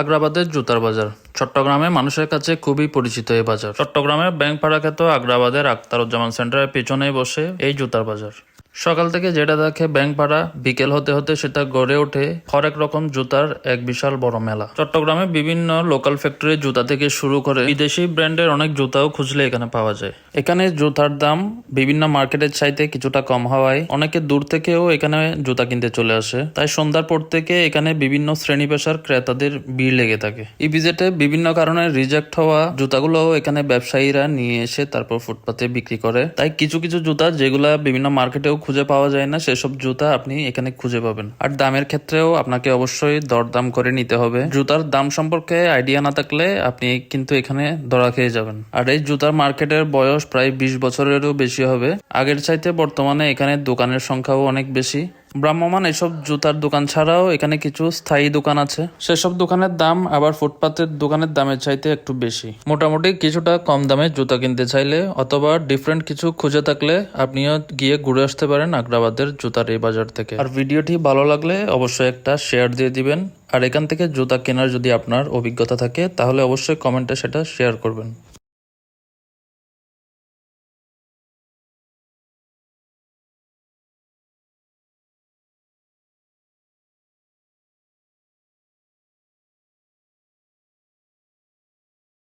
আগ্রাবাদের জুতার বাজার। চট্টগ্রামে মানুষের কাছে খুবই পরিচিত এই বাজার। চট্টগ্রামের ব্যাংক পাড়া খ্যাত আগ্রাবাদের আক্তারুজ্জামান সেন্টারের পিছনেই বসে এই জুতার বাজার। সকাল থেকে যেটা দেখে ব্যাংক পাড়া বিকেল হতে হতে সেটা গড়ে ওঠে হরেক রকম জুতার এক বিশাল বড় মেলা। চট্টগ্রামে বিভিন্ন লোকাল ফ্যাক্টরির জুতা থেকে শুরু করে বিদেশি ব্র্যান্ডের অনেক জুতাও খুঁজলে এখানে পাওয়া যায়। এখানে জুতার দাম বিভিন্ন মার্কেটের চাইতে কিছুটা কম হওয়ায় অনেকে দূর থেকেও এখানে জুতা কিনতে চলে আসে। তাই সন্ধ্যার পর থেকে এখানে বিভিন্ন শ্রেণি পেশার ক্রেতাদের ভিড় লেগে থাকে। এই ভিজিটে বিভিন্ন কারণে রিজেক্ট হওয়া জুতাগুলো এখানে ব্যবসায়ীরা নিয়ে এসে তারপর ফুটপাতে বিক্রি করে। তাই কিছু কিছু জুতা যেগুলা বিভিন্ন মার্কেটেও খুঁজে পাওয়া যায় না, সেসব জুতা আপনি এখানে খুঁজে পাবেন। আর দামের ক্ষেত্রেও আপনাকে অবশ্যই দরদাম করে নিতে হবে। জুতার দাম সম্পর্কে আইডিয়া না থাকলে আপনি কিন্তু এখানে ধরা খেয়ে যাবেন। আর এই জুতার মার্কেটের বয়স প্রায় বিশ বছরেরও বেশি হবে। আগের চাইতে বর্তমানে এখানে দোকানের সংখ্যাও অনেক বেশি। ভ্রাম্যমান এসব জুতার দোকান ছাড়াও এখানে কিছু স্থায়ী দোকান আছে। সেসব দোকানের দাম আবার ফুটপাতের দোকানের দামের চাইতে একটু বেশি। মোটামুটি কিছুটা কম দামে জুতা কিনতে চাইলে অথবা ডিফারেন্ট কিছু খুঁজে থাকলে আপনিও গিয়ে ঘুরে আসতে পারেন আগ্রাবাদের জুতার এই বাজার থেকে। আর ভিডিওটি ভালো লাগলে অবশ্যই একটা শেয়ার দিয়ে দিবেন। আর এখান থেকে জুতা কেনার যদি আপনার অভিজ্ঞতা থাকে, তাহলে অবশ্যই কমেন্টে সেটা শেয়ার করবেন।